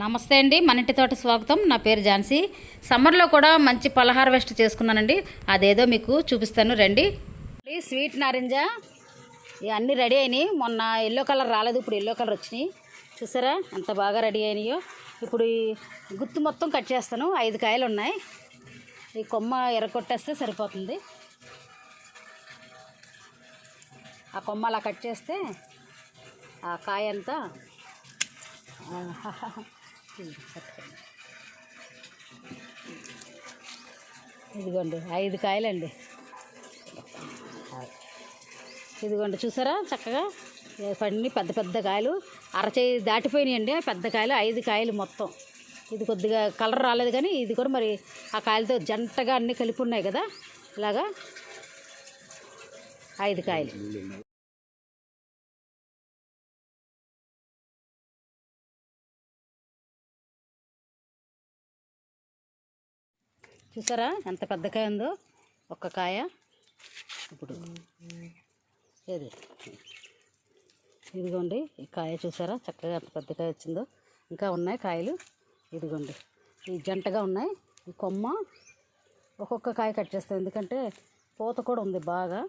నమస్తే అండి మన ఇంటి తోట స్వాగతం. నా పేరు ఝాన్సీ. సమ్మర్లో కూడా మంచి పళ్ళ హార్వెస్ట్ చేసుకున్నానండి. అదేదో మీకు చూపిస్తాను రండి. స్వీట్ నారింజ ఇవన్నీ రెడీ అయినాయి. మొన్న ఎల్లో కలర్ రాలేదు ఇప్పుడు ఎల్లో కలర్ వచ్చినాయి. చూసారా ఎంత బాగా రెడీ అయినాయో. ఇప్పుడు ఈ గుత్తు మొత్తం కట్ చేస్తాను. ఐదు కాయలు ఉన్నాయి. ఈ కొమ్మ ఎరగొట్టేస్తే సరిపోతుంది. ఆ కొమ్మ అలా కట్ చేస్తే ఆ కాయ అంతా ఇదిగోండి ఐదు కాయలండి. ఇదిగోండి చూసారా చక్కగా? పండి పెద్ద పెద్ద కాయలు. అరచేయి దాటిపోయినాయండి పెద్ద కాయలు ఐదు కాయలు మొత్తం. ఇది కొద్దిగా కలర్ రాలేదు కానీ ఇది కూడా మరి ఆ కాయలతో జంటగా అన్నీ కలిపి ఉన్నాయి కదా. ఇలాగా ఐదు కాయలు. చూసారా ఎంత పెద్ద కాయ ఉందో? ఒక్క కాయ. ఇప్పుడు ఏది? ఇదిగోండి ఈ కాయ చూసారా? చక్కగా ఎంత పెద్ద కాయ వచ్చిందో. ఇంకా ఉన్నాయి కాయలు. ఇదిగోండి ఈ జంటగా ఉన్నాయి. ఈ కొమ్మ ఒక్కొక్క కాయ కట్ చేస్తాం. ఎందుకంటే పూత కూడా ఉంది బాగా.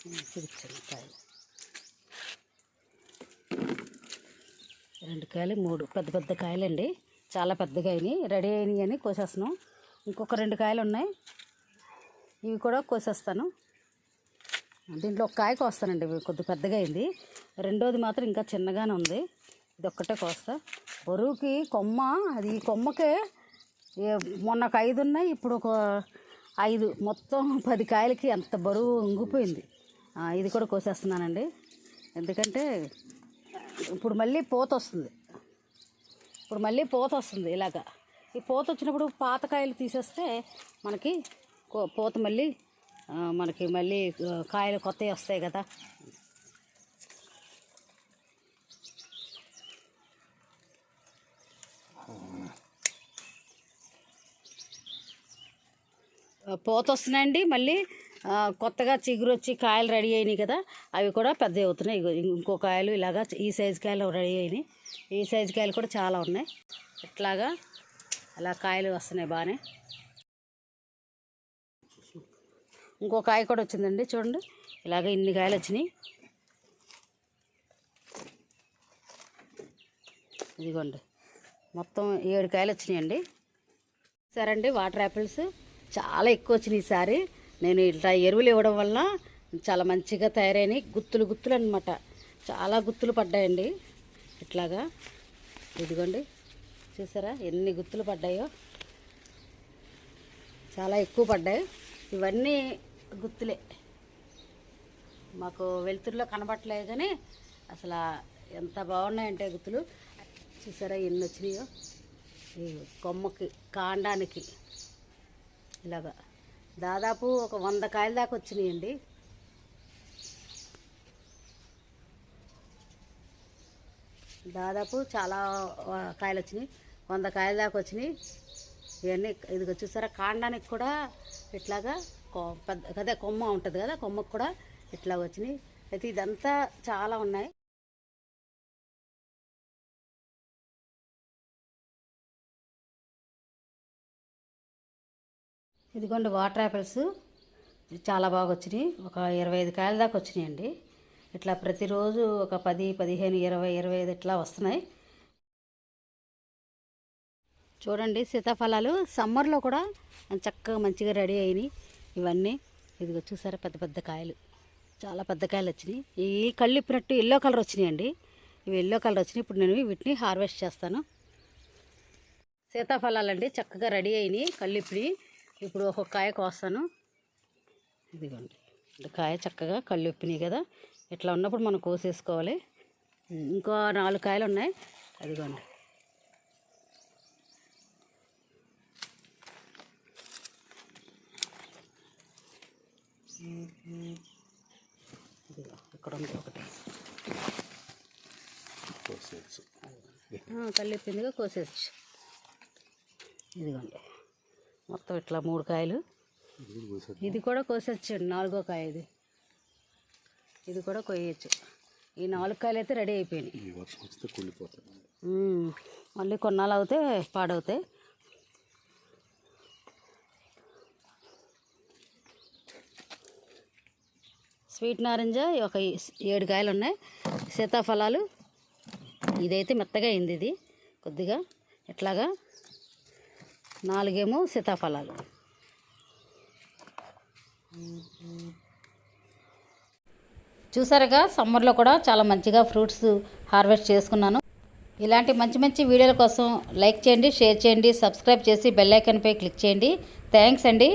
చూపించండి కాయలు. రెండు కాయలు మూడు పెద్ద పెద్ద కాయలండి. చాలా పెద్దగా అయినాయి. రెడీ అయినాయి అని కోసేస్తున్నాం. ఇంకొక రెండు కాయలు ఉన్నాయి. ఇవి కూడా కోసేస్తాను. దీంట్లో ఒక కాయ కోస్తానండి. కొద్ది పెద్దగా అయింది. రెండోది మాత్రం ఇంకా చిన్నగానే ఉంది. ఇది ఒక్కటే కోస్తా. బరువుకి కొమ్మ అది ఈ కొమ్మకే మొన్న ఒక ఐదు ఉన్నాయి. ఇప్పుడు ఒక ఐదు. మొత్తం పది కాయలకి ఎంత బరువు ఉంగిపోయింది ఇది కూడా కోసేస్తున్నానండి. ఎందుకంటే ఇప్పుడు మళ్ళీ పూత వస్తుంది. ఇప్పుడు మళ్ళీ పూత వస్తుంది ఇలాగా. ఈ పూత వచ్చినప్పుడు పాత కాయలు తీసేస్తే మనకి కో- పూత మళ్ళీ మనకి మళ్ళీ కాయలు కొత్తవి వస్తాయి కదా. పోత పూత వస్తున్నాయండి. మళ్ళీ కొత్తగా చిగురు వచ్చి కాయలు రెడీ అయినాయి కదా అవి కూడా పెద్దవి అవుతున్నాయి. ఇంకో కాయలు ఇలాగా ఈ సైజు కాయలు రెడీ అయినాయి. ఈ సైజు కాయలు కూడా చాలా ఉన్నాయి. ఇట్లాగా అలా కాయలు వస్తున్నాయి బాగానే. ఇంకో కాయ కూడా వచ్చిందండి చూడండి. ఇలాగ ఇన్ని కాయలు వచ్చినాయి. ఇదిగోండి. మొత్తం ఏడు కాయలు వచ్చినాయండి. సరే అండి వాటర్ యాపిల్స్ చాలా ఎక్కువ వచ్చినాయి ఈసారి. నేను ఇట్లా ఎరువులు ఇవ్వడం వల్ల చాలా మంచిగా తయారైనాయి. గుత్తులు గుత్తులు అనమాట చాలా గుత్తులు పడ్డాయండి. ఇట్లాగా. ఇదిగోండి. చూసారా? ఎన్ని గుత్తులు పడ్డాయో. చాలా ఎక్కువ పడ్డాయి. ఇవన్నీ గుత్తులే. మాకు వెలుతురులో కనబట్టలేదు కానీ అసలు ఎంత బాగున్నాయంటే గుత్తులు. చూసారా? ఎన్ని వచ్చినాయో? ఈ కొమ్మకి కాండానికి. ఇలాగా. దాదాపు ఒక వంద కాయల దాకా వచ్చినాయండి. దాదాపు చాలా కాయలు వచ్చినాయి. వంద కాయల దాకా వచ్చినాయి. ఇవన్నీ ఇది చూసారా కాండానికి కూడా ఇట్లాగా కొ- పెద్ద అదే కొమ్మ ఉంటుంది కదా కొమ్మకు కూడా ఇట్లా వచ్చినాయి. అయితే ఇదంతా చాలా ఉన్నాయి. ఇదిగోండి వాటర్ యాపిల్స్ చాలా బాగా వచ్చినాయి. ఒక ఇరవై ఐదు కాయల దాకా వచ్చినాయండి. ఇట్లా ప్రతిరోజు ఒక పది పదిహేను ఇరవై ఇరవై ఐదు ఇట్లా వస్తున్నాయి. చూడండి సీతాఫలాలు. సమ్మర్లో కూడా చక్కగా మంచిగా రెడీ అయినాయి ఇవన్నీ. ఇదిగో చూసారా పెద్ద పెద్ద కాయలు. చాలా పెద్ద కాయలు వచ్చినాయి. ఈ కళ్ళు ఇప్పినట్టు ఎల్లో కలర్ వచ్చినాయండి. ఇవి ఎల్లో కలర్ వచ్చినాయి. ఇప్పుడు నేను వీటిని హార్వెస్ట్ చేస్తాను. సీతాఫలాలండి చక్కగా రెడీ అయినాయి కళ్ళిప్పిని ఇప్పుడు ఒక్కొక్క కాయ కోస్తాను. ఇదిగోండి. అంటే కాయ చక్కగా కళ్ళు ఉప్పినాయి కదా. ఇట్లా ఉన్నప్పుడు మనం కోసేసుకోవాలి. ఇంకో నాలుగు కాయలు ఉన్నాయి. అదిగోండి. ఇదిగో ఇక్కడ ఉంది ఒకటి. కళ్ళిప్పిందిగా కోసేసి ఇదిగోండి. మొత్తం ఇట్లా మూడు కాయలు. ఇది కూడా కోసేచ్చండి నాలుగో కాయ ఇది. ఇది కూడా కొయ్యచ్చు. ఈ నాలుగు కాయలు అయితే రెడీ అయిపోయినాయి. మళ్ళీ కొన్నాళ్ళు అవుతే పాడవుతాయి. స్వీట్ నారింజ ఒక ఏడు కాయలు ఉన్నాయి. సీతాఫలాలు. ఇదైతే మెత్తగా అయింది ఇది. కొద్దిగా ఇట్లాగా నాలుగేమో సీతాఫలాలు. చూసారుగా సమ్మర్లో కూడా చాలా మంచిగా ఫ్రూట్స్ హార్వెస్ట్ చేసుకున్నాను. ఇలాంటి మంచి మంచి వీడియోల కోసం లైక్ చేయండి షేర్ చేయండి సబ్స్క్రైబ్ చేసి బెల్ ఐకాన్పై క్లిక్ చేయండి. థ్యాంక్స్ అండి.